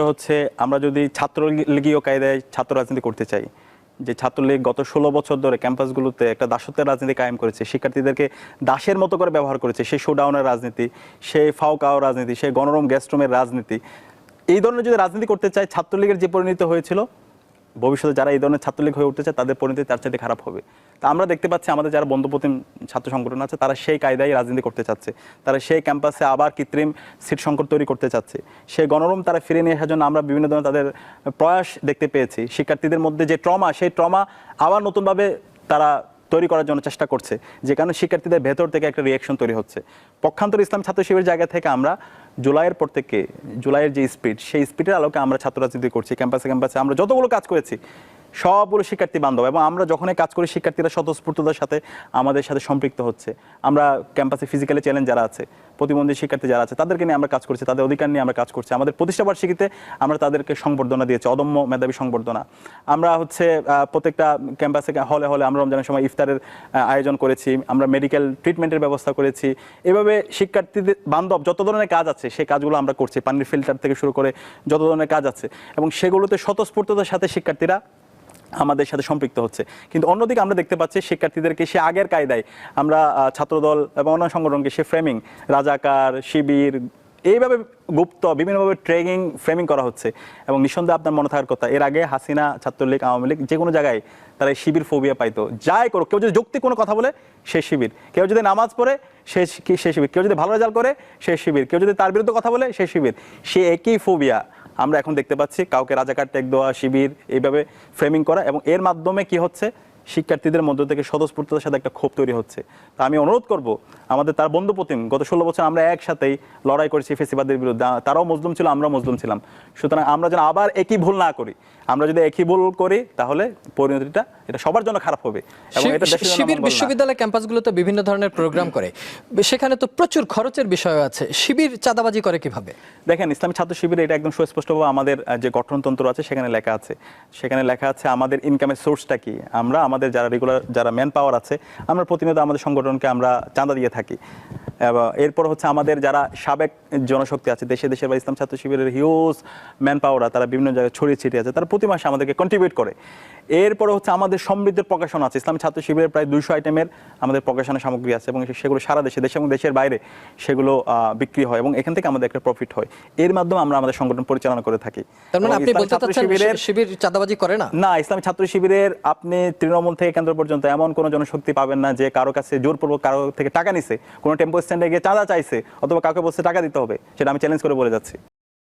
হচ্ছে আমরা যদি ছাত্রলীগীয় কায়দায় ছাত্র রাজনীতি করতে চাই, যে ছাত্রলীগ গত ষোলো বছর ধরে ক্যাম্পাসগুলোতে একটা দাসত্বের রাজনীতি কায়েম করেছে, শিক্ষার্থীদেরকে দাসের মতো করে ব্যবহার করেছে, সেই শোডাউনের রাজনীতি, সেই ফাউকাও রাজনীতি, সেই গণরম গ্যাস্ট্রোমের রাজনীতি, এই ধরনের যদি রাজনীতি করতে চায়, ছাত্রলীগের যে পরিণতি হয়েছিল ভবিষ্যতে যারা এই ধরনের ছাত্রলীগ হয়ে উঠেছে, তাদের পরিণতি তার চাইতে খারাপ হবে। তা আমরা দেখতে পাচ্ছি আমাদের যারা বন্ধুপ্রতিম ছাত্র সংগঠন আছে, তারা সেই কায়দায় রাজনীতি করতে চাচ্ছে। তারা সেই ক্যাম্পাসে আবার কৃত্রিম সিট সংকট তৈরি করতে চাচ্ছে। সেই গণরম তারা ফিরে নিয়ে আসার জন্য আমরা বিভিন্ন ধরনের তাদের প্রয়াস দেখতে পেয়েছি। শিক্ষার্থীদের মধ্যে যে ট্রমা, সেই ট্রমা আবার নতুনভাবে তারা তৈরি করার জন্য চেষ্টা করছে, যে কারণে শিক্ষার্থীদের ভেতর থেকে একটা রিয়াকশন তৈরি হচ্ছে। পক্ষান্তর ইসলাম ছাত্র শিবিরের জায়গা থেকে আমরা জুলাইয়ের পর থেকে, জুলাইয়ের যে স্পিড সেই স্পিডের আলোকে আমরা ছাত্র রাজনীতি করছি ক্যাম্পাসে ক্যাম্পাসে আমরা যতগুলো কাজ করেছি সবগুলো শিক্ষার্থী বান্ধব এবং আমরা যখনই কাজ করি, শিক্ষার্থীরা স্বতঃস্ফূর্ততার সাথে আমাদের সাথে সম্পৃক্ত হচ্ছে। আমরা ক্যাম্পাসে ফিজিক্যালি চ্যালেঞ্জ যারা আছে, প্রতিবন্ধী শিক্ষার্থী যারা আছে, তাদেরকে নিয়ে আমরা কাজ করছি, তাদের অধিকার নিয়ে আমরা কাজ করছি। আমাদের প্রতিষ্ঠা বার্ষিকীতে আমরা তাদেরকে সংবর্ধনা দিয়েছি, অদম্য মেধাবী সংবর্ধনা। আমরা হচ্ছে প্রত্যেকটা ক্যাম্পাসে, হলে হলে আমরা রমজানের সময় ইফতারের আয়োজন করেছি, আমরা মেডিকেল ট্রিটমেন্টের ব্যবস্থা করেছি। এভাবে শিক্ষার্থীদের, বান্ধব যত ধরনের কাজ আছে, সেই কাজগুলো আমরা করছি। পানির ফিল্টার থেকে শুরু করে যত ধরনের কাজ আছে এবং সেগুলোতে স্বতঃস্ফূর্ততার সাথে শিক্ষার্থীরা আমাদের সাথে সম্পৃক্ত হচ্ছে। কিন্তু অন্যদিকে আমরা দেখতে পাচ্ছি শিক্ষার্থীদেরকে সে আগের কায়দায় আমরা ছাত্রদল এবং অন্যান্য সংগঠনকে সে ফ্রেমিং রাজাকার, শিবির, এইভাবে গুপ্ত, বিভিন্নভাবে ট্রেনিং ফ্রেমিং করা হচ্ছে। এবং নিঃসন্দেহে আপনার মনে থাকার কথা, এর আগে হাসিনা, ছাত্রলীগ, আওয়ামী লীগ যে কোনো জায়গায় তারা শিবির ফোবিয়া পাইতো। যাই করুক, কেউ যদি যৌক্তিক কোনো কথা বলে, সে শিবির। কেউ যদি নামাজ পড়ে, সে সে শিবির। কেউ যদি ভালো রেজাল্ট করে, সে শিবির। কেউ যদি তার বিরুদ্ধে কথা বলে, সে শিবির। সে একই ফোবিয়া আমরা এখন দেখতে পাচ্ছি কাউকে রাজাকার টেক দেওয়া, শিবির, এইভাবে ফ্রেমিং করা এবং এর মাধ্যমে কি হচ্ছে? শিক্ষার্থীদের মধ্য থেকে স্বতঃস্ফূর্ততার সাথে একটা ক্ষোভ তৈরি হচ্ছে। তা আমি অনুরোধ করব, আমাদের তার বন্ধু প্রতিম, গত ষোলো বছর আমরা একসাথেই লড়াই করেছি ফেসিবাদের বিরুদ্ধে তারাও মজলুম ছিল, আমরাও মজলুম ছিলাম। সুতরাং আমরা যেন আবার একই ভুল না করি। আমরা যদি একই ভুল করি, তাহলে পরিণতিটা এটা সবার জন্য খারাপ হবে এবং এটা শিবির বিশ্ববিদ্যালয় ক্যাম্পাসগুলোতে বিভিন্ন ধরনের প্রোগ্রাম করে। সেখানে তো প্রচুর খরচের বিষয় আছে। শিবির চাঁদাবাজি করে কীভাবে? দেখেন ইসলামী ছাত্র শিবিরে এটা একদম সুস্পষ্টভাবে আমাদের যে গঠনতন্ত্র আছে সেখানে লেখা আছে। সেখানে লেখা আছে আমাদের ইনকামের সোর্সটা কি? আমরা আমাদের যারা রেগুলার যারা ম্যান পাওয়ার আছে আমরা প্রতিনিয়ত আমাদের সংগঠনকে আমরা চাঁদা দিয়ে থাকি। এবং এরপর হচ্ছে আমাদের যারা সাবেক জনশক্তি আছে দেশে দেশের বা ইসলাম ছাত্র শিবিরের হিউজ ম্যান পাওয়ার তারা বিভিন্ন জায়গায় ছড়িয়ে ছিটিয়ে আছে তারা প্রতি মাসে আমাদেরকে কন্ট্রিবিউট করে। এরপরে হচ্ছে আমাদের সমৃদ্ধের প্রকাশনা আছে। ইসলামী ছাত্র শিবিরের প্রায় দুইশো আইটেমের আমাদের প্রকাশনা সামগ্রী আছে এবং সেগুলো সারা দেশে দেশে এবং দেশের বাইরে সেগুলো বিক্রি হয় এবং এখান থেকে আমাদের একটা প্রফিট হয়। এর মাধ্যমে আমরা আমাদের সংগঠন পরিচালনা করে থাকি। মানে শিবির চাঁদাবাজি করে না? না ইসলামী ছাত্র শিবিরের আপনি তৃণমূল থেকে কেন্দ্র পর্যন্ত এমন কোনো জনশক্তি পাবেন না যে কারও কাছে জোরপূর্বক কারও থেকে টাকা নিছে কোনো টেম্পো স্ট্যান্ডে গিয়ে চাঁদা চাইছে অথবা কাউকে বলছে টাকা দিতে হবে সেটা আমি চ্যালেঞ্জ করে বলে যাচ্ছি।